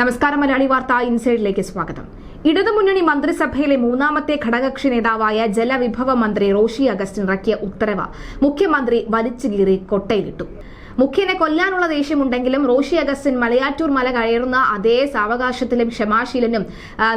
നമസ്കാരം മലയാളി വാർത്ത ഇൻസൈഡിലേക്ക് സ്വാഗതം. ഇടതുമുന്നണി മന്ത്രിസഭയിലെ മൂന്നാമത്തെ ഘടകകക്ഷി നേതാവായ ജലവിഭവ മന്ത്രി റോഷി അഗസ്റ്റിൻ ഇറക്കിയ ഉത്തരവ് മുഖ്യമന്ത്രി വലിച്ചുകീറി കൊട്ടയിലിട്ടു. മുഖ്യനെ കൊല്ലാനുള്ള ദേഷ്യമുണ്ടെങ്കിലും റോഷി അഗസ്റ്റിൻ മലയാറ്റൂർ മല കയറുന്ന അതേ സാവകാശത്തിലും ക്ഷമാശീലനും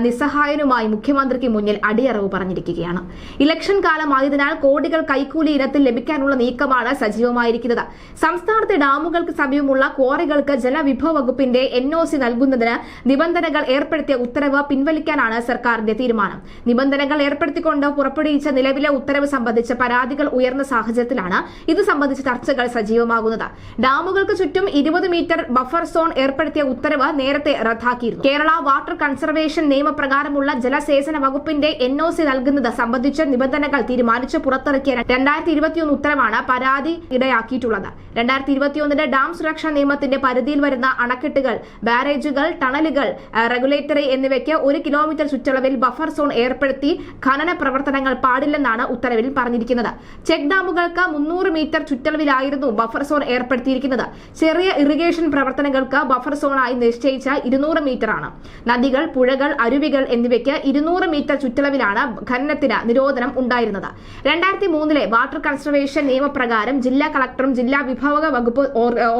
നിസ്സഹായനുമായി മുഖ്യമന്ത്രിക്ക് മുന്നിൽ അടിയറവ് പറഞ്ഞിരിക്കുകയാണ്. ഇലക്ഷൻ കാലമായതിനാൽ കോടികൾ കൈക്കൂലി ഇനത്തിൽ ലഭിക്കാനുള്ള നീക്കമാണ് സജീവമായിരിക്കുന്നത്. സംസ്ഥാനത്തെ ഡാമുകൾക്ക് സമീപമുള്ള ക്വാറികൾക്ക് ജലവിഭവ വകുപ്പിന്റെ എൻ ഒ സി നൽകുന്നതിന് നിബന്ധനകൾ ഏർപ്പെടുത്തിയ ഉത്തരവ് പിൻവലിക്കാനാണ് സർക്കാരിന്റെ തീരുമാനം. നിബന്ധനകൾ ഏർപ്പെടുത്തിക്കൊണ്ട് പുറപ്പെടുവിച്ച നിലവിലെ ഉത്തരവ് സംബന്ധിച്ച പരാതികൾ ഉയർന്ന സാഹചര്യത്തിലാണ് ഇത് സംബന്ധിച്ച ചർച്ചകൾ സജീവമാകുന്നത്. ഡാമുകൾക്ക് ചുറ്റും ഇരുപത് മീറ്റർ ബഫർ സോൺ ഏർപ്പെടുത്തിയ ഉത്തരവ് നേരത്തെ റദ്ദാക്കിയിരുന്നു. കേരള വാട്ടർ കൺസർവേഷൻ നിയമപ്രകാരമുള്ള ജലസേചന വകുപ്പിന്റെ എൻ ഒ സി നൽകുന്നത് സംബന്ധിച്ച നിബന്ധനകൾ തീരുമാനിച്ച് പുറത്തിറക്കിയ രണ്ടായിരത്തി ഇരുപത്തിയൊന്ന് ഉത്തരവാണ് പരാതി ഇടയാക്കിയിട്ടുള്ളത്. രണ്ടായിരത്തി ഇരുപത്തിയൊന്നിന്റെ ഡാം സുരക്ഷാ നിയമത്തിന്റെ പരിധിയിൽ വരുന്ന അണക്കെട്ടുകൾ ബാരേജുകൾ ടണലുകൾ റെഗുലേറ്ററി എന്നിവയ്ക്ക് ഒരു കിലോമീറ്റർ ചുറ്റളവിൽ ബഫർ സോൺ ഏർപ്പെടുത്തി ഖനന പ്രവർത്തനങ്ങൾ പാടില്ലെന്നാണ് ഉത്തരവിൽ പറഞ്ഞിരിക്കുന്നത്. ചെക്ക് ഡാമുകൾക്ക് മുന്നൂറ് മീറ്റർ ചുറ്റളവിലായിരുന്നു ബഫർ സോൺ ഏർപ്പെടുത്തിയിരിക്കുന്നത് ചെറിയ ഇറിഗേഷൻ പ്രവർത്തനങ്ങൾക്ക് ബഫർ സോണായി നിശ്ചയിച്ച ഇരുന്നൂറ് മീറ്റർ ആണ്. നദികൾ പുഴകൾ അരുവികൾ എന്നിവയ്ക്ക് ഇരുന്നൂറ് മീറ്റർ ചുറ്റളവിലാണ് ഖനനത്തിന് നിരോധനം ഉണ്ടായിരുന്നത്. രണ്ടായിരത്തി മൂന്നിലെ വാട്ടർ കൺസർവേഷൻ നിയമപ്രകാരം ജില്ലാ കളക്ടറും ജില്ലാ വിഭവ വകുപ്പ്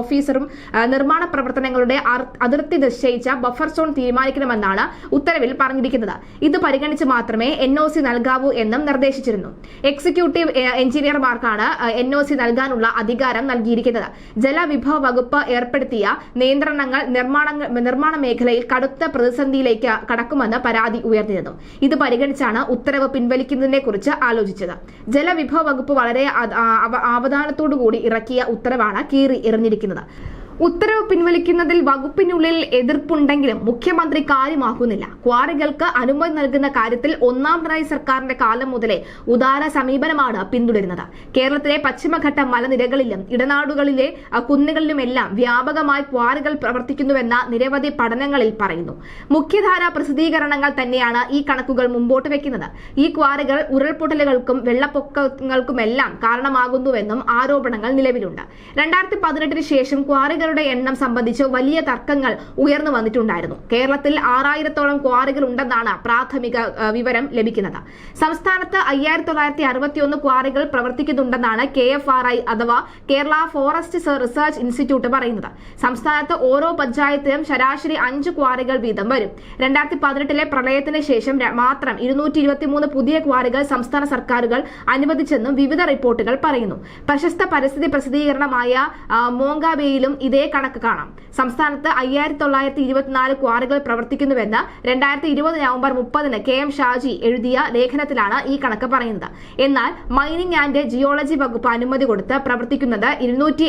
ഓഫീസറും നിർമ്മാണ പ്രവർത്തനങ്ങളുടെ അതിർത്തി നിശ്ചയിച്ച ബഫർ സോൺ തീരുമാനിക്കണമെന്നാണ് ഉത്തരവിൽ പറഞ്ഞിരിക്കുന്നത്. ഇത് പരിഗണിച്ച് മാത്രമേ എൻ ഒ സി നൽകാവൂ എന്നും നിർദ്ദേശിച്ചിരുന്നു. എക്സിക്യൂട്ടീവ് എഞ്ചിനീയർമാർക്കാണ് എൻ ഒ സി നൽകാനുള്ള അധികാരം നൽകിയിരിക്കുന്നത്. ജലവിഭവ വകുപ്പ് ഏർപ്പെടുത്തിയ നിയന്ത്രണങ്ങൾ നിർമ്മാണ മേഖലയിൽ കടുത്ത പ്രതിസന്ധിയിലേക്ക് കടക്കുമെന്ന് പരാതി ഉയർന്നിരുന്നു. ഇത് പരിഗണിച്ചാണ് ഉത്തരവ് പിൻവലിക്കുന്നതിനെ കുറിച്ച് ആലോചിച്ചത് ജലവിഭവ വകുപ്പ് വളരെ ആവധാനത്തോടു കൂടി ഇറക്കിയ ഉത്തരവാണ് കീറി എറിഞ്ഞിരിക്കുന്നത്. ഉത്തരവ് പിൻവലിക്കുന്നതിൽ വകുപ്പിനുള്ളിൽ എതിർപ്പുണ്ടെങ്കിലും മുഖ്യമന്ത്രി കാര്യമാക്കുന്നില്ല. ക്വാറികൾക്ക് അനുമതി നൽകുന്ന കാര്യത്തിൽ ഒന്നാം പിണറായി സർക്കാരിന്റെ കാലം മുതലേ ഉദാര സമീപനമാണ് പിന്തുടരുന്നത്. കേരളത്തിലെ പശ്ചിമഘട്ട മലനിരകളിലും ഇടനാടുകളിലെ കുന്നുകളിലുമെല്ലാം വ്യാപകമായി ക്വാറികൾ പ്രവർത്തിക്കുന്നുവെന്ന നിരവധി പഠനങ്ങളിൽ പറയുന്നു. മുഖ്യധാര പ്രസിദ്ധീകരണങ്ങൾ തന്നെയാണ് ഈ കണക്കുകൾ മുമ്പോട്ട് വെക്കുന്നത്. ഈ ക്വാറികൾ ഉരുൾപൊട്ടലുകൾക്കും വെള്ളപ്പൊക്കങ്ങൾക്കുമെല്ലാം കാരണമാകുന്നുവെന്നും ആരോപണങ്ങൾ നിലവിലുണ്ട്. രണ്ടായിരത്തി പതിനെട്ടിന് ശേഷം ക്വാറികളുടെ എണ്ണം സംബന്ധിച്ച് വലിയ തർക്കങ്ങൾ ഉയർന്നു വന്നിട്ടുണ്ടായിരുന്നു. കേരളത്തിൽ ആറായിരത്തോളം ക്വാറികൾ ഉണ്ടെന്നാണ് പ്രാഥമിക വിവരം ലഭിക്കുന്നത്. സംസ്ഥാനത്ത് അയ്യായിരത്തി തൊള്ളായിരത്തി അറുപത്തിയൊന്ന് ക്വാറികൾ പ്രവർത്തിക്കുന്നുണ്ടെന്നാണ് കെ എഫ് ആർ ഐ അഥവാ കേരള ഫോറസ്റ്റ് റിസർച്ച് ഇൻസ്റ്റിറ്റ്യൂട്ട് പറയുന്നത്. സംസ്ഥാനത്ത് ഓരോ പഞ്ചായത്തിലും ശരാശരി അഞ്ച് ക്വാറികൾ വീതം വരും. രണ്ടായിരത്തി പതിനെട്ടിലെ പ്രളയത്തിന് ശേഷം മാത്രം ഇരുന്നൂറ്റി ഇരുപത്തിമൂന്ന് പുതിയ ക്വാറികൾ സംസ്ഥാന സർക്കാരുകൾ അനുവദിച്ചെന്നും വിവിധ റിപ്പോർട്ടുകൾ പറയുന്നു. പ്രശസ്ത പരിസ്ഥിതി പ്രസിദ്ധീകരണമായ മോങ്കാബേയിലും ഇതേ കണക്ക് കാണാം. സംസ്ഥാനത്ത് അയ്യായിരത്തി തൊള്ളായിരത്തി ഇരുപത്തിനാല് ക്വാറികൾ പ്രവർത്തിക്കുന്നുവെന്ന് രണ്ടായിരത്തി ഇരുപത് നവംബർ മുപ്പതിന് കെ എം ഷാജി എഴുതിയ ലേഖനത്തിലാണ് ഈ കണക്ക് പറയുന്നത്. എന്നാൽ മൈനിങ് ആൻഡ് ജിയോളജി വകുപ്പ് അനുമതി കൊടുത്ത് പ്രവർത്തിക്കുന്നത് ഇരുന്നൂറ്റി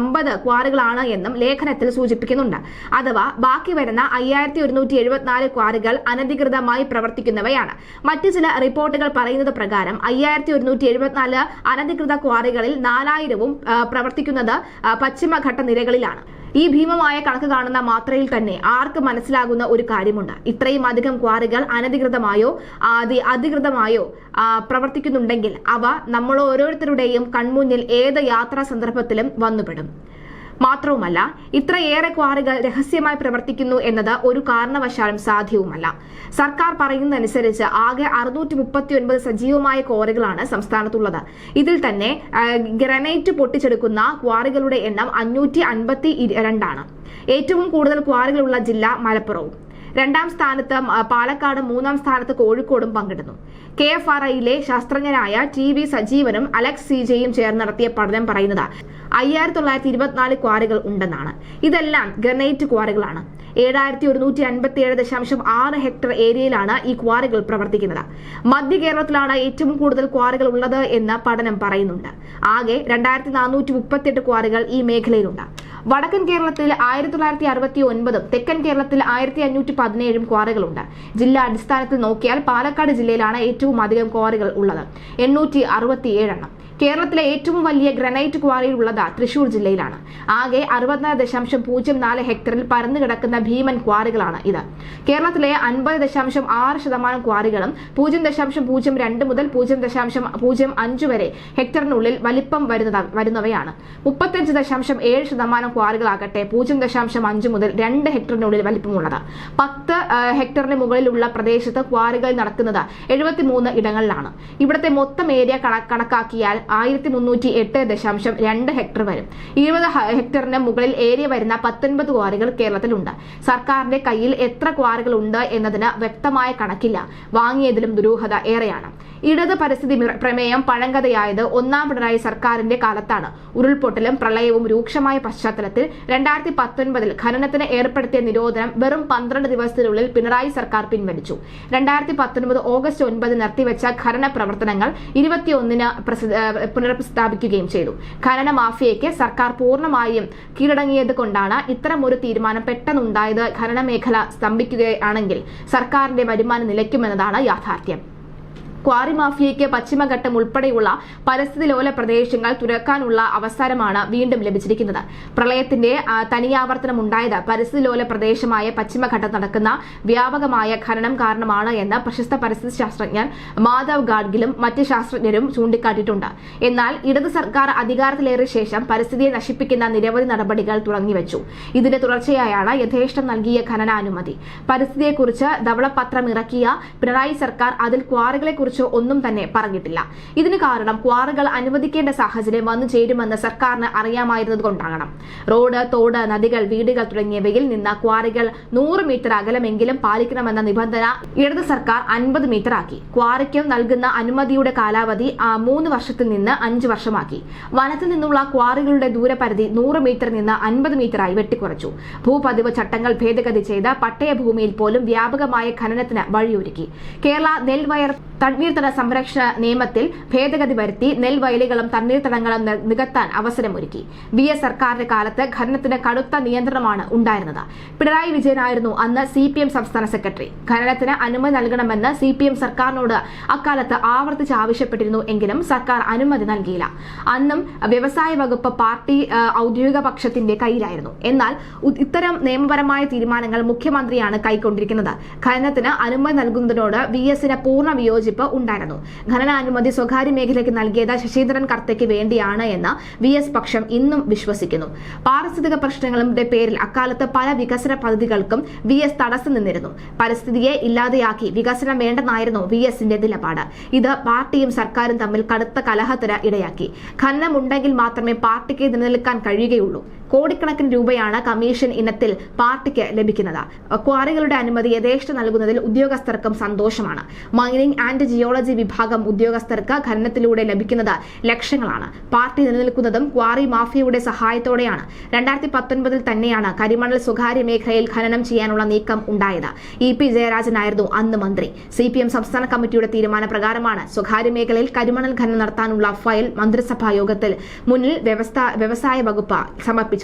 അമ്പത് ക്വാറികളാണ് എന്നും ലേഖനത്തിൽ സൂചിപ്പിക്കുന്നുണ്ട്. അഥവാ ബാക്കി വരുന്ന അയ്യായിരത്തി ഒരുന്നൂറ്റി എഴുപത്തിനാല് ക്വാറികൾ അനധികൃതമായി പ്രവർത്തിക്കുന്നവയാണ്. മറ്റു ചില റിപ്പോർട്ടുകൾ പറയുന്നത് പ്രകാരം അയ്യായിരത്തി ഒരുന്നൂറ്റി എഴുപത്തിനാല് അനധികൃത ക്വാറികളിൽ നാലായിരവും പ്രവർത്തിക്കുന്നത് പശ്ചിമഘട്ട നിരകളിലാണ്. ഈ ഭീമമായ കണക്ക് കാണുന്ന മാത്രയിൽ തന്നെ ആർക്ക് മനസ്സിലാകുന്ന ഒരു കാര്യമുണ്ട്. ഇത്രയും അധികം ക്വാറികൾ അനധികൃതമായോ ആദി അധികൃതമായോ പ്രവർത്തിക്കുന്നുണ്ടെങ്കിൽ അവ നമ്മൾ ഓരോരുത്തരുടെയും കൺമുന്നിൽ ഏത് യാത്രാ സന്ദർഭത്തിലും വന്നുപെടും. മാത്രവുമല്ല ഇത്രയേറെ ക്വാറികൾ രഹസ്യമായി പ്രവർത്തിക്കുന്നു എന്നത് ഒരു കാരണവശാലും സാധ്യവുമല്ല. സർക്കാർ പറയുന്നതനുസരിച്ച് ആകെ അറുന്നൂറ്റി മുപ്പത്തി ഒൻപത് സജീവമായ ക്വാറികളാണ് സംസ്ഥാനത്തുള്ളത്. ഇതിൽ തന്നെ ഗ്രനൈറ്റ് പൊട്ടിച്ചെടുക്കുന്ന ക്വാറികളുടെ എണ്ണം അഞ്ഞൂറ്റി അൻപത്തി രണ്ടാണ് ഏറ്റവും കൂടുതൽ ക്വാറികളുള്ള ജില്ല മലപ്പുറവും. രണ്ടാം സ്ഥാനത്ത് പാലക്കാടും മൂന്നാം സ്ഥാനത്ത് കോഴിക്കോടും പങ്കിടുന്നു. കെ എഫ് ആർ ഐയിലെ ശാസ്ത്രജ്ഞനായ ടി വി സജീവനും അലക്സ് സി ജെയും ചേർന്ന് നടത്തിയ പഠനം പറയുന്നത് അയ്യായിരത്തി തൊള്ളായിരത്തി ഇരുപത്തിനാല് ക്വാറികൾ ഉണ്ടെന്നാണ്. ഇതെല്ലാം ഗ്രനൈറ്റ് ക്വാറികളാണ്. ഏഴായിരത്തി ഒരുന്നൂറ്റി അൻപത്തി ഏഴ് ദശാംശം ആറ് ഹെക്ടർ ഏരിയയിലാണ് ഈ ക്വാറികൾ പ്രവർത്തിക്കുന്നത്. മധ്യ കേരളത്തിലാണ് ഏറ്റവും കൂടുതൽ ക്വാറികൾ ഉള്ളത് എന്ന് പഠനം പറയുന്നുണ്ട്. ആകെ രണ്ടായിരത്തി നാനൂറ്റി മുപ്പത്തിയെട്ട് ക്വാറികൾ ഈ മേഖലയിലുണ്ട്. വടക്കൻ കേരളത്തിൽ ആയിരത്തി തൊള്ളായിരത്തി അറുപത്തി ഒൻപതും തെക്കൻ കേരളത്തിൽ ആയിരത്തി അഞ്ഞൂറ്റി പതിനേഴും ക്വാറികളുണ്ട്. ജില്ലാ അടിസ്ഥാനത്തിൽ നോക്കിയാൽ പാലക്കാട് ജില്ലയിലാണ് ഏറ്റവും അധികം ക്വാറികൾ ഉള്ളത്. എണ്ണൂറ്റി അറുപത്തിയേഴെണ്ണം കേരളത്തിലെ ഏറ്റവും വലിയ ഗ്രനൈറ്റ് ക്വാറിയിൽ ഉള്ളത് തൃശൂർ ജില്ലയിലാണ്. ആകെ അറുപത്തിനാല് ദശാംശം പൂജ്യം നാല് ഹെക്ടറിൽ പരന്നു കിടക്കുന്ന ഭീമൻ ക്വാറികളാണ് ഇത്. കേരളത്തിലെ അൻപത് ദശാംശം ആറ് ശതമാനം ക്വാറികളും പൂജ്യം ദശാംശം പൂജ്യം രണ്ട് മുതൽ പൂജ്യം ദശാംശം പൂജ്യം അഞ്ച് വരെ ഹെക്ടറിനുള്ളിൽ വലിപ്പം വരുന്ന വരുന്നവയാണ്. മുപ്പത്തഞ്ച് ദശാംശം ഏഴ് ശതമാനം ക്വാറികളാകട്ടെ പൂജ്യം ദശാംശം അഞ്ച് മുതൽ രണ്ട് ഹെക്ടറിനുള്ളിൽ വലിപ്പമുള്ളത്. പത്ത് ഹെക്ടറിന് മുകളിലുള്ള പ്രദേശത്ത് ക്വാറികൾ നടക്കുന്നത് എഴുപത്തിമൂന്ന് ഇടങ്ങളിലാണ്. ഇവിടുത്തെ മൊത്തം ഏരിയ കണക്കാക്കിയാൽ ആയിരത്തി മുന്നൂറ്റി എട്ട് ദശാംശം രണ്ട് ഹെക്ടർ വരും. ഇരുപത് ഹെക്ടറിന് മുകളിൽ ഏരിയ വരുന്ന പത്തൊൻപത് ക്വാറികൾ കേരളത്തിലുണ്ട്. സർക്കാരിന്റെ കയ്യിൽ എത്ര ക്വാറികൾ ഉണ്ട് എന്നതിന് വ്യക്തമായ കണക്കില്ല. വാങ്ങിയതിലും ദുരൂഹത ഏറെയാണ്. ഇടത് പരിസ്ഥിതി പ്രമേയം പഴങ്കഥയായത് ഒന്നാം പിണറായി സർക്കാരിന്റെ കാലത്താണ്. ഉരുൾപൊട്ടലും പ്രളയവും രൂക്ഷമായ പശ്ചാത്തലത്തിൽ രണ്ടായിരത്തി പത്തൊൻപതിൽ ഖനനത്തിന് ഏർപ്പെടുത്തിയ നിരോധനം വെറും പന്ത്രണ്ട് ദിവസത്തിനുള്ളിൽ പിണറായി സർക്കാർ പിൻവലിച്ചു. രണ്ടായിരത്തി പത്തൊൻപത് ഓഗസ്റ്റ് ഒൻപത് നിർത്തിവെച്ച ഖനന പ്രവർത്തനങ്ങൾ ഇരുപത്തിയൊന്നിന് പുനഃസ്ഥാപിക്കുകയും ചെയ്തു. ഖനന മാഫിയയ്ക്ക് സർക്കാർ പൂർണമായും കീഴടങ്ങിയത് കൊണ്ടാണ് ഇത്തരമൊരു തീരുമാനം പെട്ടെന്നുണ്ടായത് ഖനന മേഖല സ്തംഭിക്കുകയാണെങ്കിൽ സർക്കാരിന്റെ വരുമാനം നിലയ്ക്കുമെന്നതാണ് യാഥാർത്ഥ്യം. ക്വാറി മാഫിയയ്ക്ക് പശ്ചിമഘട്ടം ഉൾപ്പെടെയുള്ള പരിസ്ഥിതി ലോല പ്രദേശങ്ങൾ തുറക്കാനുള്ള അവസരമാണ് വീണ്ടും ലഭിച്ചിരിക്കുന്നത്. പ്രളയത്തിന്റെ തനിയാവർത്തനം ഉണ്ടായത് പരിസ്ഥിതി ലോല പ്രദേശമായ പശ്ചിമഘട്ടം നടക്കുന്ന വ്യാപകമായ ഖനനം കാരണമാണ് എന്ന് പ്രശസ്ത പരിസ്ഥിതി ശാസ്ത്രജ്ഞൻ മാധവ് ഗാഡ്ഗിലും മറ്റ് ശാസ്ത്രജ്ഞരും ചൂണ്ടിക്കാട്ടിയിട്ടുണ്ട്. എന്നാൽ ഇടത് സർക്കാർ അധികാരത്തിലേറിയ ശേഷം പരിസ്ഥിതിയെ നശിപ്പിക്കുന്ന നിരവധി നടപടികൾ തുടങ്ങിവച്ചു ഇതിന്റെ തുടർച്ചയായാണ് യഥേഷ്ടം നൽകിയ ഖനനാനുമതി. പരിസ്ഥിതിയെക്കുറിച്ച് ധവളപത്രം ഇറക്കിയ പിണറായി സർക്കാർ അതിൽ ക്വാറികളെക്കുറിച്ച് ഒന്നും തന്നെ പറഞ്ഞിട്ടില്ല. ഇതിന് കാരണം ക്വാറികൾ അനുവദിക്കേണ്ട സാഹചര്യം വന്നു ചേരുമെന്ന് സർക്കാരിന് അറിയാമായിരുന്നതുകൊണ്ടാകണം റോഡ് തോട് നദികൾ വീടുകൾ തുടങ്ങിയവയിൽ നിന്ന് ക്വാറികൾ നൂറ് മീറ്റർ അകലമെങ്കിലും പാലിക്കണമെന്ന നിബന്ധന ഇടത് സർക്കാർ അൻപത് മീറ്റർ ആക്കി. ക്വാറിക്കും നൽകുന്ന അനുമതിയുടെ കാലാവധി മൂന്ന് വർഷത്തിൽ നിന്ന് അഞ്ച് വർഷമാക്കി. വനത്തിൽ നിന്നുള്ള ക്വാറികളുടെ ദൂരപരിധി നൂറ് മീറ്റർ നിന്ന് അൻപത് മീറ്ററായി വെട്ടിക്കുറച്ചു. ഭൂപതിവ് ചട്ടങ്ങൾ ഭേദഗതി ചെയ്ത് പട്ടയഭൂമിയിൽ പോലും വ്യാപകമായ ഖനനത്തിന് വഴിയൊരുക്കി. കേരള നെൽവയർ തണ്ണീർത്തട സംരക്ഷണ നിയമത്തിൽ ഭേദഗതി വരുത്തി നെൽവയലുകളും തണ്ണീർത്തടങ്ങളും നികത്താൻ അവസരമൊരുക്കി. വി എസ് സർക്കാരിന്റെ കാലത്ത് ഖനനത്തിന് കടുത്ത നിയന്ത്രണമാണ് ഉണ്ടായിരുന്നത്. പിണറായി വിജയനായിരുന്നു അന്ന് സി പി എം സംസ്ഥാന സെക്രട്ടറി. ഖനനത്തിന് അനുമതി നൽകണമെന്ന് സി പി എം സർക്കാരിനോട് അക്കാലത്ത് ആവർത്തിച്ച് ആവശ്യപ്പെട്ടിരുന്നു എങ്കിലും സർക്കാർ അനുമതി നൽകിയില്ല. അന്നും വ്യവസായ വകുപ്പ് പാർട്ടി ഔദ്യോഗിക പക്ഷത്തിന്റെ കയ്യിലായിരുന്നു. എന്നാൽ ഇത്തരം നിയമപരമായ തീരുമാനങ്ങൾ മുഖ്യമന്ത്രിയാണ് കൈക്കൊണ്ടിരിക്കുന്നത്. ഖനനത്തിന് അനുമതി നൽകുന്നതിനോട് വി എസിന് പൂർണ വിയോജിപ്പ് ഉണ്ടായിരുന്നു. ഖനനാനുമതി സ്വകാര്യ മേഖലയ്ക്ക് നൽകിയത് ശശീന്ദ്രൻ കർത്തയ്ക്ക് വേണ്ടിയാണ് എന്ന് വി എസ് പക്ഷം ഇന്നും വിശ്വസിക്കുന്നു. പാരിസ്ഥിതിക പ്രശ്നങ്ങളുടെ പേരിൽ അക്കാലത്ത് പല വികസന പദ്ധതികൾക്കും വി എസ് തടസ്സം നിന്നിരുന്നു. പരിസ്ഥിതിയെ ഇല്ലാതെയാക്കി വികസനം വേണ്ടെന്നായിരുന്നു വി എസിന്റെ നിലപാട്. ഇത് പാർട്ടിയും സർക്കാരും തമ്മിൽ കടുത്ത കലഹത്തിന് ഇടയാക്കി. ഖനനം ഉണ്ടെങ്കിൽ മാത്രമേ പാർട്ടിക്ക് നിലനിൽക്കാൻ കഴിയുകയുള്ളൂ. കോടിക്കണക്കിന് രൂപയാണ് കമ്മീഷൻ ഇനത്തിൽ പാർട്ടിക്ക് ലഭിക്കുന്നത്. ക്വാറികളുടെ അനുമതി യഥേഷ്ട നൽകുന്നതിൽ ഉദ്യോഗസ്ഥർക്കും സന്തോഷമാണ്. മൈനിങ് ആൻഡ് ജിയോളജി വിഭാഗം ഉദ്യോഗസ്ഥർക്ക് ഖനനത്തിലൂടെ ലഭിക്കുന്നത് ലക്ഷങ്ങളാണ്. പാർട്ടി നിലനിൽക്കുന്നതും ക്വാറി മാഫിയയുടെ സഹായത്തോടെയാണ്. രണ്ടായിരത്തി പത്തൊൻപതിൽ തന്നെയാണ് കരിമണൽ സ്വകാര്യ മേഖലയിൽ ഖനനം ചെയ്യാനുള്ള നീക്കം ഉണ്ടായത്. ഇ പി ജയരാജനായിരുന്നു അന്ന് മന്ത്രി. സി പി എം സംസ്ഥാന കമ്മിറ്റിയുടെ തീരുമാനപ്രകാരമാണ് സ്വകാര്യ മേഖലയിൽ കരിമണൽ ഖനനം നടത്താനുള്ള ഫയൽ മന്ത്രിസഭാ യോഗത്തിൽ മുന്നിൽ വ്യവസായ വകുപ്പ് സമർപ്പിച്ചത്.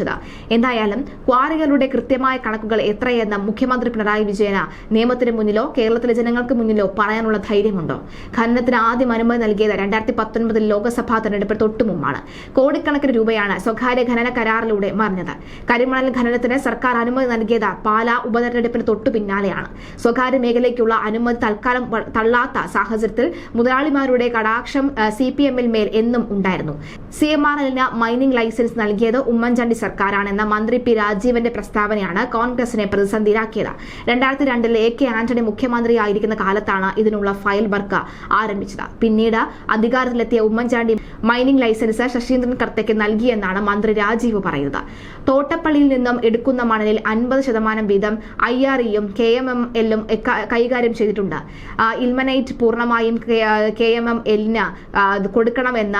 എന്തായാലും ക്വാറികളുടെ കൃത്യമായ കണക്കുകൾ എത്രയെന്ന് മുഖ്യമന്ത്രി പിണറായി വിജയന് നിയമത്തിന് മുന്നിലോ കേരളത്തിലെ ജനങ്ങൾക്ക് മുന്നിലോ പറയാനുള്ള ധൈര്യമുണ്ടോ? ഖനനത്തിന് ആദ്യം അനുമതി നൽകിയത് രണ്ടായിരത്തി പത്തൊൻപതിൽ ലോക്സഭാ തെരഞ്ഞെടുപ്പ് തൊട്ടുമുമ്പാണ് കോടിക്കണക്കിന് രൂപയാണ് സ്വകാര്യ ഖനന കരാറിലൂടെ മറിഞ്ഞത്. കരിമണൽ ഖനനത്തിന് സർക്കാർ അനുമതി നൽകിയത് പാലാ ഉപതെരഞ്ഞെടുപ്പിന് തൊട്ടു പിന്നാലെയാണ്. സ്വകാര്യ മേഖലയ്ക്കുള്ള അനുമതി തൽക്കാലം തള്ളാത്ത സാഹചര്യത്തിൽ മുതലാളിമാരുടെ കടാക്ഷം സി പി എമ്മിൽ മേൽ എന്നും ഉണ്ടായിരുന്നു. സി എം ആർ എല്ലിന് മൈനിംഗ് ലൈസൻസ് നൽകിയത് ഉമ്മൻചാണ്ടി സർക്കാരാണെന്ന മന്ത്രി പി രാജീവന്റെ പ്രസ്താവനയാണ് കോൺഗ്രസിനെ പ്രതിസന്ധിയിലാക്കിയത്. രണ്ടായിരത്തി രണ്ടിൽ എ കെ ആന്റണി മുഖ്യമന്ത്രിയായിരിക്കുന്ന കാലത്താണ് ഇതിനുള്ള ഫയൽ വർക്ക് ആരംഭിച്ചത്. പിന്നീട് അധികാരത്തിലെത്തിയ ഉമ്മൻചാണ്ടി മൈനിംഗ് ലൈസൻസ് ശശീന്ദ്രൻ കർത്തയ്ക്ക് നൽകിയെന്നാണ് മന്ത്രി രാജീവ് പറയുന്നത്. തോട്ടപ്പള്ളിയിൽ നിന്നും എടുക്കുന്ന മണലിൽ അൻപത് ശതമാനം വീതം ഐ ആർ ഇയും കെ എം എം എല്ലും കൈകാര്യം ചെയ്തിട്ടുണ്ട്. ഇൽമനൈറ്റ് പൂർണമായും കെ എം എം എല്ലിന് കൊടുക്കണമെന്ന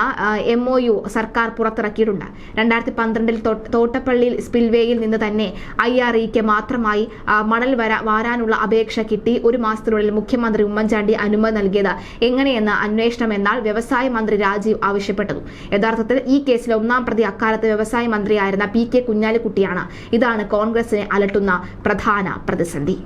എം ഒ യു സർക്കാർ പുറത്തിറക്കിയിട്ടുണ്ട്. രണ്ടായിരത്തി പന്ത്രണ്ടിൽ തോട്ടപ്പള്ളി സ്പിൽവേയിൽ നിന്ന് തന്നെ ഐ ആർ ഇക്ക് മാത്രമായി മണൽ വര വാരാനുള്ള അപേക്ഷ കിട്ടി. ഒരു മാസത്തിനുള്ളിൽ മുഖ്യമന്ത്രി ഉമ്മൻചാണ്ടി അനുമതി നൽകിയത് എങ്ങനെയെന്ന് അന്വേഷണം എന്നാൽ വ്യവസായ മന്ത്രി രാജീവ് ആവശ്യപ്പെട്ടു യഥാർത്ഥത്തിൽ ഈ കേസിലെ ഒന്നാം പ്രതി അക്കാലത്ത് വ്യവസായ മന്ത്രിയായിരുന്ന പി കെ കുഞ്ഞാലിക്കുട്ടിയാണ്. ഇതാണ് കോൺഗ്രസിനെ അലട്ടുന്ന പ്രധാന പ്രതിസന്ധി.